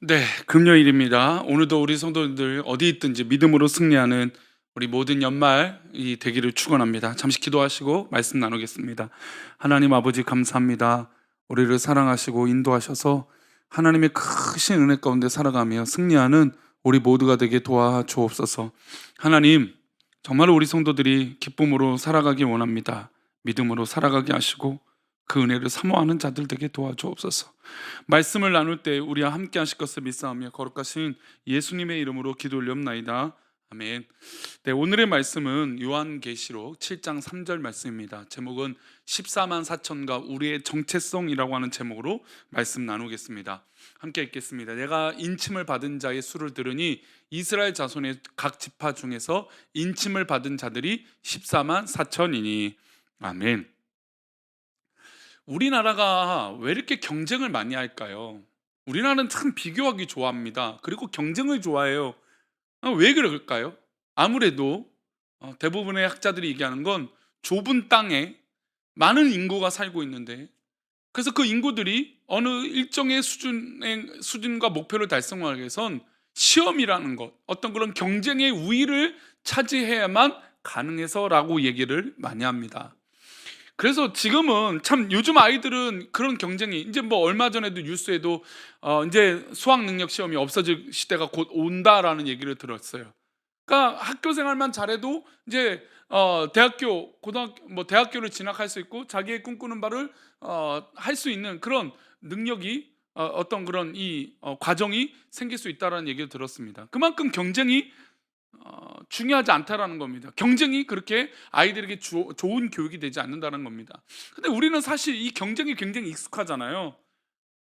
네, 금요일입니다. 오늘도 우리 성도들 어디 있든지 믿음으로 승리하는 우리 모든 연말이 되기를 축원합니다. 잠시 기도하시고 말씀 나누겠습니다. 하나님 아버지 감사합니다. 우리를 사랑하시고 인도하셔서 하나님의 크신 은혜 가운데 살아가며 승리하는 우리 모두가 되게 도와 주옵소서. 하나님, 정말 우리 성도들이 기쁨으로 살아가기 원합니다. 믿음으로 살아가게 하시고 그 은혜를 사모하는 자들 되게 도와주옵소서. 말씀을 나눌 때 우리와 함께 하실 것을 믿사오며 거룩하신 예수님의 이름으로 기도 올렵나이다. 아멘. 네, 오늘의 말씀은 요한계시록 7장 3절 말씀입니다. 제목은 14만 4천과 우리의 정체성이라고 하는 제목으로 말씀 나누겠습니다. 함께 읽겠습니다. 내가 인침을 받은 자의 수를 들으니 이스라엘 자손의 각 지파 중에서 인침을 받은 자들이 14만 4천이니 아멘. 우리나라가 왜 이렇게 경쟁을 많이 할까요? 우리나라는 참 비교하기 좋아합니다. 그리고 경쟁을 좋아해요. 아, 왜 그럴까요? 아무래도 어, 대부분의 학자들이 얘기하는 건 좁은 땅에 많은 인구가 살고 있는데 그래서 그 인구들이 어느 일정의 수준의 수준과 목표를 달성하기 위해선 시험이라는 것, 어떤 그런 경쟁의 우위를 차지해야만 가능해서라고 얘기를 많이 합니다. 그래서 지금은 참 요즘 아이들은 그런 경쟁이 이제 뭐 얼마 전에도 뉴스에도 어 이제 수학 능력 시험이 없어질 시대가 곧 온다라는 얘기를 들었어요. 그러니까 학교 생활만 잘해도 이제 어 대학교 고등학교 뭐 대학교를 진학할 수 있고 자기의 꿈꾸는 바를 어할 수 있는 그런 능력이 어, 어떤 그런 이 어, 과정이 생길 수 있다라는 얘기를 들었습니다. 그만큼 경쟁이 어, 중요하지 않다라는 겁니다. 경쟁이 그렇게 아이들에게 주, 좋은 교육이 되지 않는다는 겁니다. 근데 우리는 사실 이 경쟁이 굉장히 익숙하잖아요.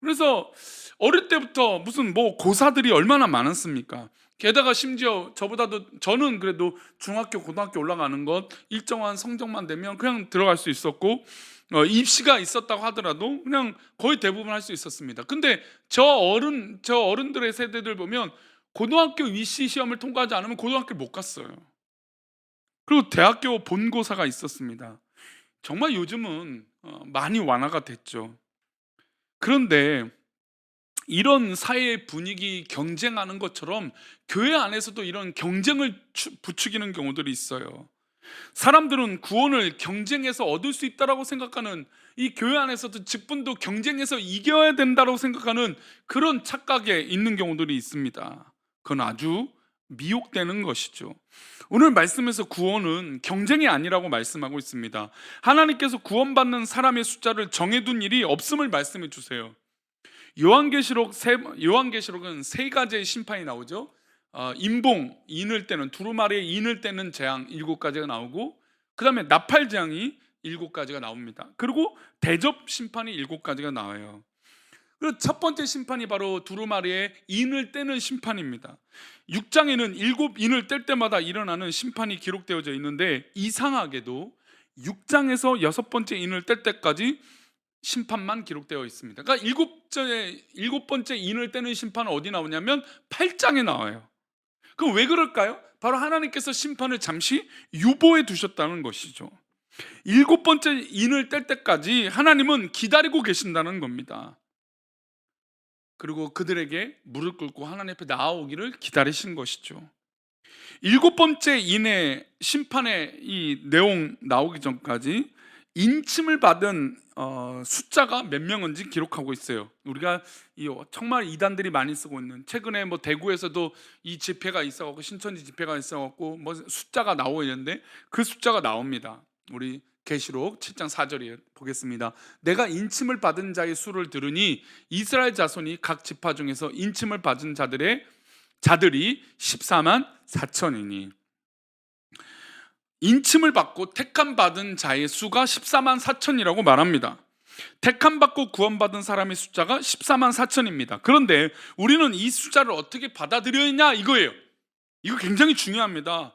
그래서 어릴 때부터 무슨 뭐 고사들이 얼마나 많았습니까? 게다가 심지어 저보다도 저는 그래도 중학교 고등학교 올라가는 것 일정한 성적만 되면 그냥 들어갈 수 있었고 어, 입시가 있었다고 하더라도 그냥 거의 대부분 할 수 있었습니다. 근데 저 어른 저 어른들의 세대들 보면 고등학교 위시 시험을 통과하지 않으면 고등학교 못 갔어요. 그리고 대학교 본고사가 있었습니다. 정말 요즘은 어, 많이 완화가 됐죠. 그런데 이런 사회의 분위기 경쟁하는 것처럼 교회 안에서도 이런 경쟁을 추- 부추기는 경우들이 있어요. 사람들은 구원을 경쟁해서 얻을 수 있다라고 생각하는 이 교회 안에서도 직분도 경쟁해서 이겨야 된다고 생각하는 그런 착각에 있는 경우들이 있습니다. 그건 아주 미혹되는 것이죠. 오늘 말씀에서 구원은 경쟁이 아니라고 말씀하고 있습니다. 하나님께서 구원받는 사람의 숫자를 정해둔 일이 없음을 말씀해 주세요. 요한계시록 세, 요한계시록은 세 가지의 심판이 나오죠. 어, 인봉 인을 때는 두루마리에 인을 때는 재앙 일곱 가지가 나오고 그 다음에 나팔 재앙이 일곱 가지가 나옵니다. 그리고 대접 심판이 일곱 가지가 나와요. 그리고 첫 번째 심판이 바로 두루마리에 인을 떼는 심판입니다. 6장에는 일곱 인을 뗄 때마다 일어나는 심판이 기록되어져 있는데 이상하게도 6장에서 여섯 번째 인을 뗄 때까지 심판만 기록되어 있습니다. 그러니까 일곱 번째 인을 떼는 심판은 어디 나오냐면 8장에 나와요. 그럼 왜 그럴까요? 바로 하나님께서 심판을 잠시 유보해 두셨다는 것이죠. 일곱 번째 인을 뗄 때까지 하나님은 기다리고 계신다는 겁니다. 그리고 그들에게 무릎 꿇고 하나님 앞에 나아오기를 기다리신 것이죠. 일곱 번째 인의 심판의 이 내용 나오기 전까지 인침을 받은 어, 숫자가 몇 명인지 기록하고 있어요. 우리가 이 정말 이단들이 많이 쓰고 있는 최근에 뭐 대구에서도 이 집회가 있어갖고 신천지 집회가 있어갖고 뭐 숫자가 나오고 있는데 그 숫자가 나옵니다. 우리 계시록 7장 4절에 보겠습니다. 내가 인침을 받은 자의 수를 들으니 이스라엘 자손이 각 지파 중에서 인침을 받은 자들의 자들이 14만 4천이니 인침을 받고 택함 받은 자의 수가 14만 4천이라고 말합니다. 택함 받고 구원받은 사람의 숫자가 14만 4천입니다. 그런데 우리는 이 숫자를 어떻게 받아들여야 이거예요. 이거 굉장히 중요합니다.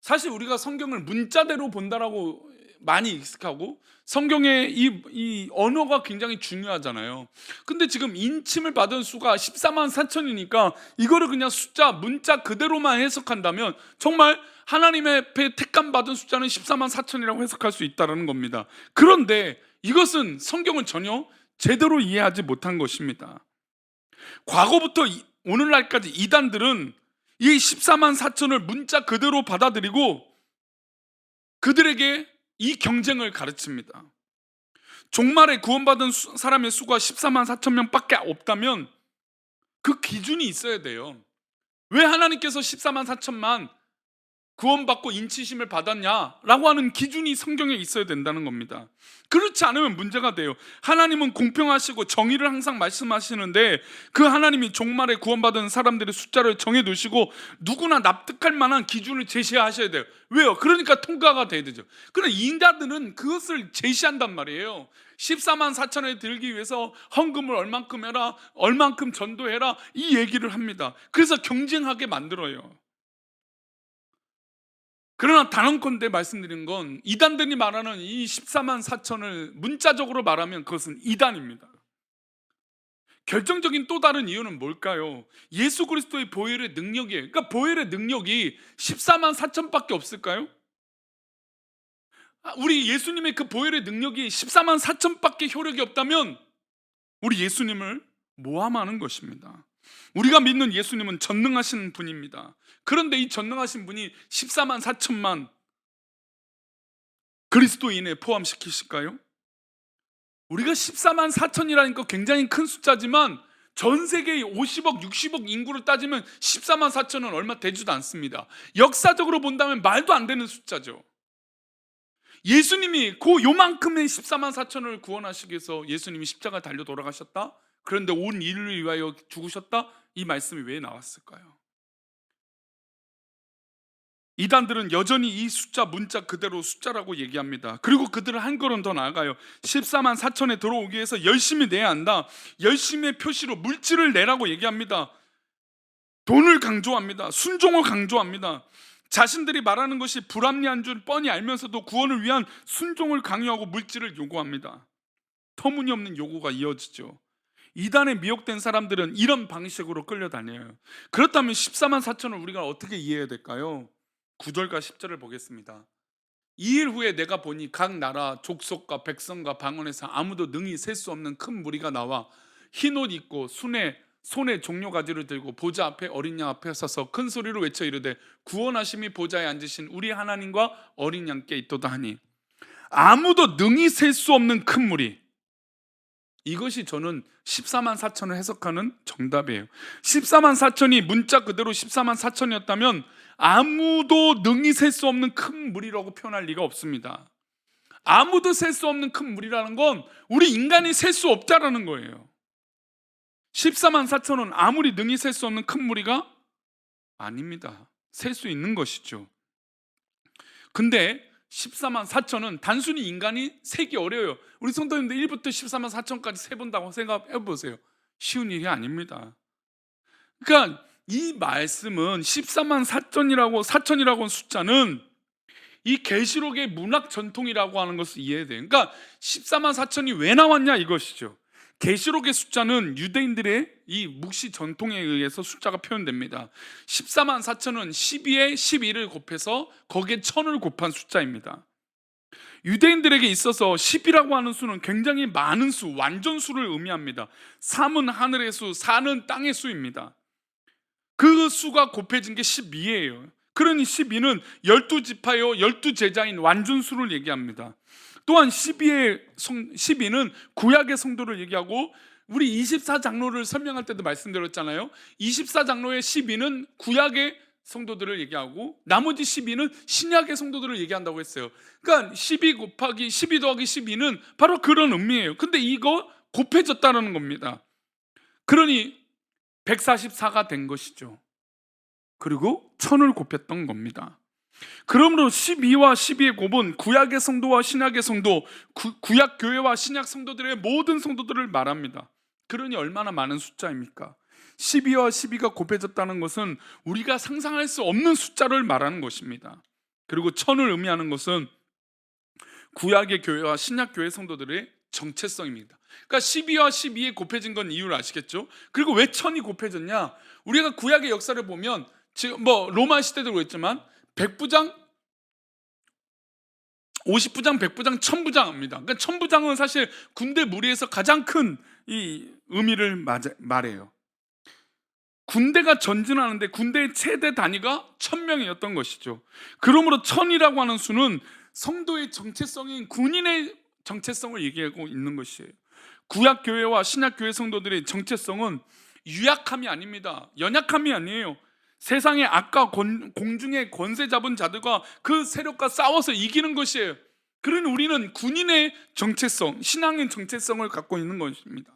사실 우리가 성경을 문자대로 본다라고 많이 익숙하고 성경의 이, 이 언어가 굉장히 중요하잖아요. 근데 지금 인침을 받은 수가 14만 4천이니까 이거를 그냥 숫자 문자 그대로만 해석한다면 정말 하나님의 앞에 택감 받은 숫자는 14만 4천이라고 해석할 수 있다는 겁니다. 그런데 이것은 성경은 전혀 제대로 이해하지 못한 것입니다. 과거부터 이- 오늘날까지 이단들은 이 14만 4천을 문자 그대로 받아들이고 그들에게 이 경쟁을 가르칩니다. 종말에 구원받은 수- 사람의 수가 14만 4천 명밖에 없다면 그 기준이 있어야 돼요. 왜 하나님께서 14만 4천만 구원받고 인치심을 받았냐라고 하는 기준이 성경에 있어야 된다는 겁니다. 그렇지 않으면 문제가 돼요. 하나님은 공평하시고 정의를 항상 말씀하시는데 그 하나님이 종말에 구원받은 사람들의 숫자를 정해 두시고 누구나 납득할 만한 기준을 제시하셔야 돼요. 왜요? 그러니까 통과가 돼야 되죠. 그런데 인자들은 그것을 제시한단 말이에요. 14만 4천에 들기 위해서 헌금을 얼만큼 해라, 얼만큼 전도해라 이 얘기를 합니다. 그래서 경쟁하게 만들어요. 그러나 단언컨대 말씀드린 건 이단들이 말하는 이 14만 4천을 문자적으로 말하면 그것은 이단입니다. 결정적인 또 다른 이유는 뭘까요? 예수 그리스도의 보혈의 능력이에요. 그러니까 보혈의 능력이 14만 4천밖에 없을까요? 아, 우리 예수님의 그 보혈의 능력이 14만 4천밖에 효력이 없다면 우리 예수님을 모함하는 것입니다. 우리가 믿는 예수님은 전능하신 분입니다. 그런데 이 전능하신 분이 14만 4천만 그리스도인에 포함시키실까요? 우리가 14만 4천이라니까 굉장히 큰 숫자지만 전 세계의 50억, 60억 인구를 따지면 14만 4천은 얼마 되지도 않습니다. 역사적으로 본다면 말도 안 되는 숫자죠. 예수님이 그 요만큼의 14만 4천을 구원하시기 위해서 예수님이 십자가 달려 돌아가셨다? 그런데 온 인류를 위하여 죽으셨다? 이 말씀이 왜 나왔을까요? 이단들은 여전히 이 숫자 문자 그대로 숫자라고 얘기합니다. 그리고 그들은 한 걸음 더 나아가요. 14만 4천에 들어오기 위해서 열심히 내야 한다. 열심의 표시로 물질을 내라고 얘기합니다. 돈을 강조합니다. 순종을 강조합니다. 자신들이 말하는 것이 불합리한 줄 뻔히 알면서도 구원을 위한 순종을 강요하고 물질을 요구합니다. 터무니없는 요구가 이어지죠. 이단에 미혹된 사람들은 이런 방식으로 끌려다녀요. 그렇다면 14만 4천을 우리가 어떻게 이해해야 될까요? 9절과 10절을 보겠습니다. 2일 후에 내가 보니 각 나라 족속과 백성과 방언에서 아무도 능히 셀 수 없는 큰 무리가 나와 흰 옷 입고 순에 손에 종려 가지를 들고 보좌 앞에 어린 양 앞에 서서 큰 소리로 외쳐 이르되 구원하심이 보좌에 앉으신 우리 하나님과 어린 양께 있도다 하니 아무도 능히 셀 수 없는 큰 무리 이것이 저는 14만 4천을 해석하는 정답이에요. 14만 4천이 문자 그대로 14만 4천이었다면 아무도 능히 셀 수 없는 큰 무리라고 표현할 리가 없습니다. 아무도 셀 수 없는 큰 무리라는 건 우리 인간이 셀 수 없다라는 거예요. 14만 4천은 아무리 능히 셀 수 없는 큰 무리가 아닙니다. 셀 수 있는 것이죠. 근데 14만 4천은 단순히 인간이 세기 어려워요. 우리 성도님들 1부터 14만 4천까지 세본다고 생각해 보세요. 쉬운 일이 아닙니다. 그러니까 이 말씀은 14만 4천이라고 4천이라고 하는 숫자는 이 계시록의 문학 전통이라고 하는 것을 이해해야 돼요. 그러니까 14만 4천이 왜 나왔냐 이것이죠. 계시록의 숫자는 유대인들의 이 묵시 전통에 의해서 숫자가 표현됩니다. 14만 4천은 12에 12를 곱해서 거기에 1000을 곱한 숫자입니다. 유대인들에게 있어서 10이라고 하는 수는 굉장히 많은 수, 완전 수를 의미합니다. 3은 하늘의 수, 4는 땅의 수입니다. 그 수가 곱해진 게 12예요. 그러니 12는 12지파요, 12제자인 완전 수를 얘기합니다. 또한 12의 성, 12는 구약의 성도를 얘기하고 우리 24장로를 설명할 때도 말씀드렸잖아요. 24장로의 12는 구약의 성도들을 얘기하고 나머지 12는 신약의 성도들을 얘기한다고 했어요. 그러니까 12 곱하기 12 더하기 12는 바로 그런 의미예요. 근데 이거 곱해졌다는 겁니다. 그러니 144가 된 것이죠. 그리고 천을 곱했던 겁니다. 그러므로 12와 12의 곱은 구약의 성도와 신약의 성도, 구, 구약 교회와 신약 성도들의 모든 성도들을 말합니다. 그러니 얼마나 많은 숫자입니까? 12와 12가 곱해졌다는 것은 우리가 상상할 수 없는 숫자를 말하는 것입니다. 그리고 천을 의미하는 것은 구약의 교회와 신약 교회 성도들의 정체성입니다. 그러니까 12와 12에 곱해진 건 이유를 아시겠죠? 그리고 왜 천이 곱해졌냐? 우리가 구약의 역사를 보면 지금 뭐 로마 시대도 그랬지만 백부장 50부장, 100부장, 1000부장입니다. 그러니까 1000부장은 사실 군대 무리에서 가장 큰 이 의미를 말해요. 군대가 전진하는데 군대의 최대 단위가 천 명이었던 것이죠. 그러므로 천이라고 하는 수는 성도의 정체성인 군인의 정체성을 얘기하고 있는 것이에요. 구약 교회와 신약 교회 성도들의 정체성은 유약함이 아닙니다. 연약함이 아니에요. 세상의 악과 권- 공중의 권세 잡은 자들과 그 세력과 싸워서 이기는 것이에요. 그러니 우리는 군인의 정체성, 신앙의 정체성을 갖고 있는 것입니다.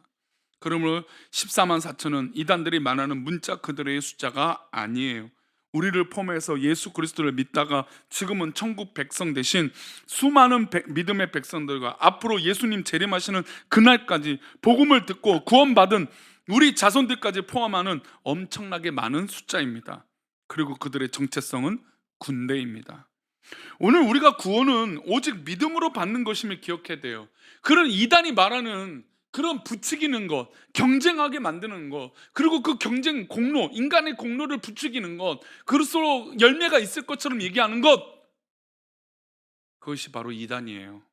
그러므로 14만 4천은 이단들이 말하는 문자 그들의 숫자가 아니에요. 우리를 포함해서 예수 그리스도를 믿다가 지금은 천국 백성 대신 수많은 백- 믿음의 백성들과 앞으로 예수님 재림하시는 그날까지 복음을 듣고 구원받은 우리 자손들까지 포함하는 엄청나게 많은 숫자입니다. 그리고 그들의 정체성은 군대입니다. 오늘 우리가 구원은 오직 믿음으로 받는 것임을 기억해야 돼요. 그런 이단이 말하는 그런 부추기는 것, 경쟁하게 만드는 것, 그리고 그 경쟁 공로, 인간의 공로를 부추기는 것, 그럴수록 열매가 있을 것처럼 얘기하는 것, 그것이 바로 이단이에요.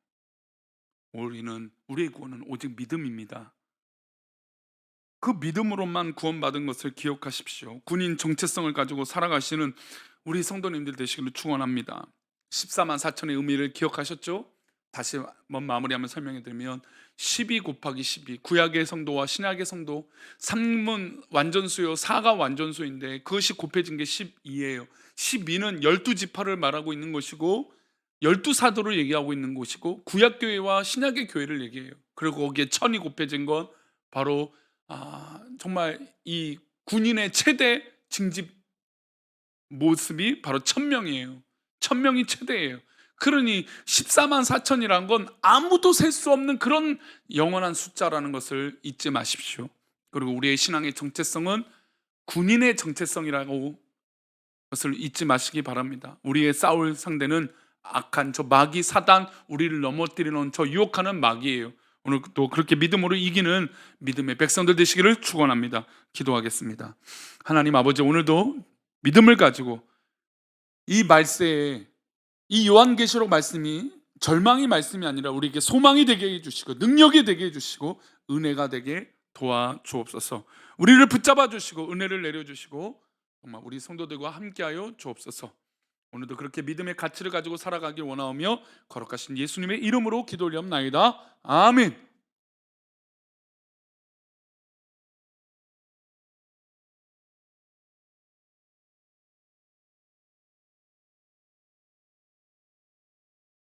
우리는 우리의 구원은 오직 믿음입니다. 그 믿음으로만 구원받은 것을 기억하십시오. 군인 정체성을 가지고 살아가시는 우리 성도님들 되시기를 축원합니다. 14만 4천의 의미를 기억하셨죠? 다시 한번 마무리하면 설명해 드리면 12 곱하기 12 구약의 성도와 신약의 성도 3문 완전수요 4가 완전수인데 그것이 곱해진 게 12예요 12는 12지파를 말하고 있는 것이고 12사도를 얘기하고 있는 것이고 구약교회와 신약의 교회를 얘기해요 그리고 거기에 천이 곱해진 건 바로 아, 정말 이 군인의 최대 징집 모습이 바로 천명이에요 천명이 최대예요 그러니 14만 4천이란 건 아무도 셀 수 없는 그런 영원한 숫자라는 것을 잊지 마십시오. 그리고 우리의 신앙의 정체성은 군인의 정체성이라고 것을 잊지 마시기 바랍니다. 우리의 싸울 상대는 악한 저 마귀 사단 우리를 넘어뜨리는 저 유혹하는 마귀예요. 오늘 또 그렇게 믿음으로 이기는 믿음의 백성들 되시기를 축원합니다. 기도하겠습니다. 하나님 아버지 오늘도 믿음을 가지고 이 말세에 이 요한계시록 말씀이 절망의 말씀이 아니라 우리에게 소망이 되게 해 주시고 능력이 되게 해 주시고 은혜가 되게 도와 주옵소서. 우리를 붙잡아 주시고 은혜를 내려 주시고 정말 우리 성도들과 함께하여 주옵소서. 오늘도 그렇게 믿음의 가치를 가지고 살아가길 원하오며 거룩하신 예수님의 이름으로 기도 올리옵나이다. 아멘.